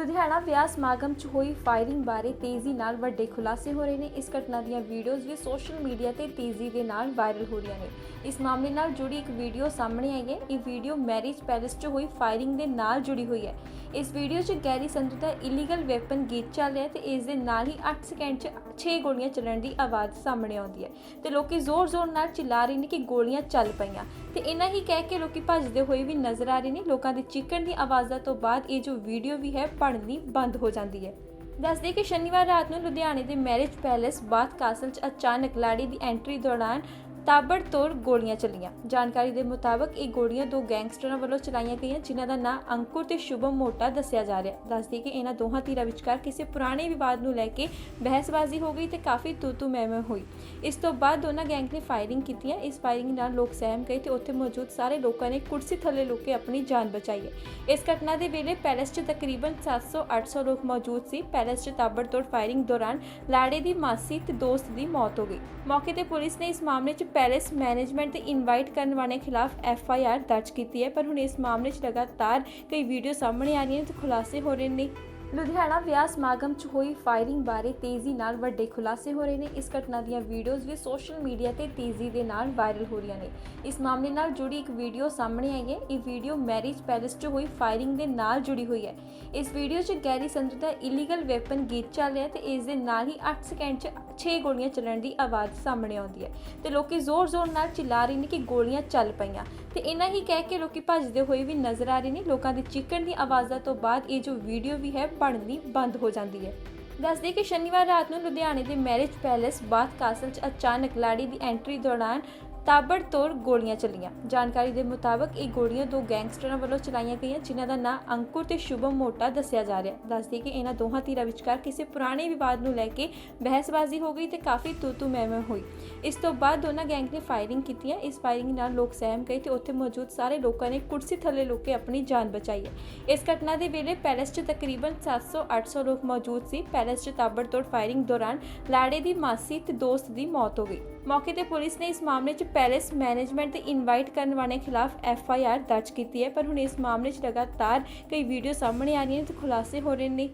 ਲੁਧਿਆਣਾ ਵਿਆਹ ਸਮਾਗਮ 'ਚ ਹੋਈ ਫਾਇਰਿੰਗ ਬਾਰੇ ਤੇਜ਼ੀ ਨਾਲ ਵੱਡੇ ਖੁਲਾਸੇ ਹੋ ਰਹੇ ਨੇ। ਇਸ ਘਟਨਾ ਦੀਆਂ ਵੀਡੀਓਜ਼ ਵੀ ਸੋਸ਼ਲ ਮੀਡੀਆ ਤੇ ਤੇਜ਼ੀ ਦੇ ਨਾਲ ਵਾਇਰਲ ਹੋ ਰਹੀਆਂ ਨੇ। ਇਸ ਮਾਮਲੇ ਨਾਲ ਜੁੜੀ ਇੱਕ ਵੀਡੀਓ ਸਾਹਮਣੇ ਆਈ ਹੈ। ਇਹ ਵੀਡੀਓ ਮੈਰਿਜ ਪੈਲੇਸ 'ਚ ਹੋਈ ਫਾਇਰਿੰਗ ਦੇ ਨਾਲ ਜੁੜੀ ਹੋਈ ਹੈ। ਇਸ ਵੀਡੀਓ 'ਚ ਗੈਰੀ ਸੰਧੂ ਦਾ ਇਲੀਗਲ ਵੈਪਨ ਗੀਤ ਚੱਲ ਰਿਹਾ ਹੈ ਤੇ ਇਸ ਦੇ ਨਾਲ ਹੀ 8 ਸਕਿੰਟ 'ਚ 6 ਗੋਲੀਆਂ ਚੱਲਣ ਦੀ ਆਵਾਜ਼ ਸਾਹਮਣੇ ਆਉਂਦੀ ਹੈ। ਤੇ ਲੋਕੀ ਜ਼ੋਰ-ਜ਼ੋਰ ਨਾਲ ਚਿल्ला ਰਹੇ ਨੇ ਕਿ ਗੋਲੀਆਂ ਚੱਲ ਪਈਆਂ। ਤੇ ਇਹਨਾਂ ਹੀ ਕਹਿ ਕੇ ਲੋਕੀ ਭੱਜਦੇ ਹੋਏ ਵੀ ਨਜ਼ਰ ਆ ਰਹੇ ਨੇ। ਲੋਕਾਂ ਦੇ ਚੀਕਣ ਦੀ ਆਵਾਜ਼ਾਂ ਤੋਂ ਬਾਅਦ ਇਹ ਜੋ ਵੀਡੀਓ ਵੀ ਹੈ ਬਣਨੀ ਬੰਦ ਹੋ ਜਾਂਦੀ ਹੈ। ਦੱਸਦੇ ਕਿ ਸ਼ਨੀਵਾਰ ਰਾਤ ਨੂੰ ਲੁਧਿਆਣੇ ਦੇ ਮੈਰਿਜ ਪੈਲੇਸ ਬਾਥ ਕਾਸਲ 'ਚ ਅਚਾਨਕ ਲਾੜੀ ਦੀ ਐਂਟਰੀ ਦੌਰਾਨ ਤਾਬੜਤੋੜ ਗੋਲੀਆਂ ਚੱਲੀਆਂ। ਜਾਣਕਾਰੀ ਦੇ ਮੁਤਾਬਕ ਇਹ ਗੋਲੀਆਂ ਦੋ ਗੈਂਗਸਟਰਾਂ ਵੱਲੋਂ ਚਲਾਈਆਂ ਗਈਆਂ, ਜਿਨ੍ਹਾਂ ਦਾ ਨਾਂ ਅੰਕੁਰ ਤੇ ਸ਼ੁਭਮ ਮੋਟਾ ਦੱਸਿਆ ਜਾ ਰਿਹਾ। ਦੱਸਦੀ ਕਿ ਇਹਨਾਂ ਦੋਹਾਂ ਧਿਰਾਂ ਵਿਚਕਾਰ ਕਿਸੇ ਪੁਰਾਣੇ ਵਿਵਾਦ ਨੂੰ ਲੈ ਕੇ ਬਹਿਸਬਾਜ਼ੀ ਹੋ ਗਈ ਤੇ ਕਾਫੀ ਤੂਤੂ ਮੈਮੇ ਹੋਈ। ਇਸ ਤੋਂ ਬਾਅਦ ਦੋਨਾਂ ਗੈਂਗ ਨੇ ਫਾਇਰਿੰਗ ਕੀਤੀ ਇਸ ਫਾਇਰਿੰਗ ਨਾਲ ਲੋਕ ਸਹਿਮ ਗਏ ਤੇ ਉੱਥੇ ਮੌਜੂਦ ਸਾਰੇ ਲੋਕਾਂ ਨੇ ਕੁਰਸੀ ਥੱਲੇ ਲੁਕ ਕੇ ਆਪਣੀ ਜਾਨ ਬਚਾਈ ਹੈ। ਇਸ ਘਟਨਾ ਦੇ ਵੇਲੇ ਪੈਲੇਸ 'ਚ ਤਕਰੀਬਨ 700-800 ਲੋਕ ਮੌਜੂਦ ਸੀ। ਪੈਲੇਸ 'ਚ ਤਾਬੜਤੋੜ ਫਾਇਰਿੰਗ ਦੌਰਾਨ ਲਾੜੇ ਦੀ ਮਾਸੀ ਤੇ ਦੋਸਤ ਦੀ ਮੌਤ ਹੋ ਗਈ। ਮੌਕੇ ਤੇ ਪੁਲਿਸ ਨੇ ਇਸ ਮਾਮਲੇ 'ਚ ਪੈਲੇਸ ਮੈਨੇਜਮੈਂਟ ਤੇ ਇਨਵਾਈਟ ਕਰਨ ਵਾਲਿਆਂ ਖਿਲਾਫ ਐਫ ਆਈ ਆਰ ਦਰਜ ਕੀਤੀ ਹੈ, ਪਰ ਹੁਣ ਇਸ ਮਾਮਲੇ 'ਚ ਲਗਾਤਾਰ ਕਈ ਵੀਡੀਓ ਸਾਹਮਣੇ ਆ ਰਹੀਆਂ ਨੇ ਤੇ ਖੁਲਾਸੇ ਹੋ ਰਹੇ ਨੇ। ਲੁਧਿਆਣਾ ਵਿਆਹ ਸਮਾਗਮ 'ਚ ਹੋਈ ਫਾਇਰਿੰਗ ਬਾਰੇ ਤੇਜ਼ੀ ਨਾਲ ਵੱਡੇ ਖੁਲਾਸੇ ਹੋ ਰਹੇ ਨੇ। ਇਸ ਘਟਨਾ ਦੀਆਂ ਵੀਡੀਓਜ਼ ਵੀ ਸੋਸ਼ਲ ਮੀਡੀਆ ਤੇ ਤੇਜ਼ੀ ਦੇ ਨਾਲ ਵਾਇਰਲ ਹੋ ਰਹੀਆਂ ਨੇ। ਇਸ ਮਾਮਲੇ ਨਾਲ ਜੁੜੀ ਇੱਕ ਵੀਡੀਓ ਸਾਹਮਣੇ ਆਈ ਹੈ। ਇਹ ਵੀਡੀਓ ਮੈਰਿਜ ਪੈਲੇਸ 'ਚ ਹੋਈ ਫਾਇਰਿੰਗ ਦੇ ਨਾਲ ਜੁੜੀ ਹੋਈ ਹੈ। ਇਸ ਵੀਡੀਓ 'ਚ ਗੈਰੀ ਸੰਧੂ ਦਾ ਇਲੀਗਲ ਵੈਪਨ ਗੀਤ ਚੱਲ ਰਿਹਾ ਹੈ ਤੇ ਇਸ ਦੇ ਨਾਲ ਹੀ 8 ਸਕਿੰਟ 'ਚ 6 ਗੋਲੀਆਂ ਚੱਲਣ ਦੀ ਆਵਾਜ਼ ਸਾਹਮਣੇ ਆਉਂਦੀ ਹੈ। ਤੇ ਲੋਕੀ ਜ਼ੋਰ-ਜ਼ੋਰ ਨਾਲ ਚਿल्ला ਰਹੇ ਨੇ ਕਿ ਗੋਲੀਆਂ ਚੱਲ ਪਈਆਂ। ਤੇ ਇਹਨਾਂ ਹੀ ਕਹਿ ਕੇ ਲੋਕੀ ਭੱਜਦੇ ਹੋਏ ਵੀ ਨਜ਼ਰ ਆ ਰਹੇ ਨੇ। ਲੋਕਾਂ ਦੇ ਚੀਕਣ ਦੀ ਆਵਾਜ਼ਾਂ ਤੋਂ ਬਾਅਦ ਇਹ ਜੋ ਵੀਡੀਓ ਵੀ ਹੈ ਬਣਨੀ ਬੰਦ ਹੋ ਜਾਂਦੀ ਹੈ। ਦੱਸਦੇ ਕਿ ਸ਼ਨੀਵਾਰ ਰਾਤ ਨੂੰ ਲੁਧਿਆਣੇ ਦੇ ਮੈਰਿਜ ਪੈਲੇਸ ਬਾਥ ਕਾਸਲ 'ਚ ਅਚਾਨਕ ਲਾੜੀ ਦੀ ਐਂਟਰੀ ਦੌਰਾਨ ਤਾਬੜਤੋੜ ਗੋਲੀਆਂ ਚੱਲੀਆਂ। ਜਾਣਕਾਰੀ ਦੇ ਮੁਤਾਬਕ ਇਹ ਗੋਲੀਆਂ ਦੋ ਗੈਂਗਸਟਰਾਂ ਵੱਲੋਂ ਚਲਾਈਆਂ ਗਈਆਂ, ਜਿਨ੍ਹਾਂ ਦਾ ਨਾਂ ਅੰਕੁਰ ਤੇ ਸ਼ੁਭਮ ਮੋਟਾ ਦੱਸਿਆ ਜਾ ਰਿਹਾ। ਦੱਸਦੀ ਕਿ ਇਹਨਾਂ ਦੋਹਾਂ ਧਿਰਾਂ ਵਿਚਕਾਰ ਕਿਸੇ ਪੁਰਾਣੇ ਵਿਵਾਦ ਨੂੰ ਲੈ ਕੇ ਬਹਿਸਬਾਜ਼ੀ ਹੋ ਗਈ ਤੇ ਕਾਫੀ ਤੂਤੂ ਮੈਮੇ ਹੋਈ। ਇਸ ਤੋਂ ਬਾਅਦ ਦੋਨਾਂ ਗੈਂਗ ਨੇ ਫਾਇਰਿੰਗ ਕੀਤੀ ਇਸ ਫਾਇਰਿੰਗ ਨਾਲ ਲੋਕ ਸਹਿਮ ਗਏ ਤੇ ਉੱਥੇ ਮੌਜੂਦ ਸਾਰੇ ਲੋਕਾਂ ਨੇ ਕੁਰਸੀ ਥੱਲੇ ਲੁਕ ਕੇ ਆਪਣੀ ਜਾਨ ਬਚਾਈ ਹੈ। ਇਸ ਘਟਨਾ ਦੇ ਵੇਲੇ ਪੈਲੇਸ 'ਚ ਤਕਰੀਬਨ 700-800 ਲੋਕ ਮੌਜੂਦ ਸੀ। ਪੈਲੇਸ 'ਚ ਤਾਬੜਤੋੜ ਫਾਇਰਿੰਗ ਦੌਰਾਨ ਲਾੜੇ ਦੀ ਮਾਸੀ ਤੇ ਦੋਸਤ ਦੀ ਮੌਤ ਹੋ ਗਈ। ਮੌਕੇ ਤੇ ਪੁਲਿਸ ਨੇ ਇਸ ਮਾਮਲੇ 'ਚ ਪੈਲੇਸ ਮੈਨੇਜਮੈਂਟ ਤੇ ਇਨਵਾਈਟ ਕਰਨ ਵਾਲਿਆਂ ਖਿਲਾਫ ਐਫ ਆਈ ਆਰ ਦਰਜ ਕੀਤੀ ਹੈ, ਪਰ ਹੁਣ ਇਸ ਮਾਮਲੇ 'ਚ ਲਗਾਤਾਰ ਕਈ ਵੀਡੀਓ ਸਾਹਮਣੇ ਆ ਰਹੀਆਂ ਨੇ ਤੇ ਖੁਲਾਸੇ ਹੋ ਰਹੇ ਨੇ।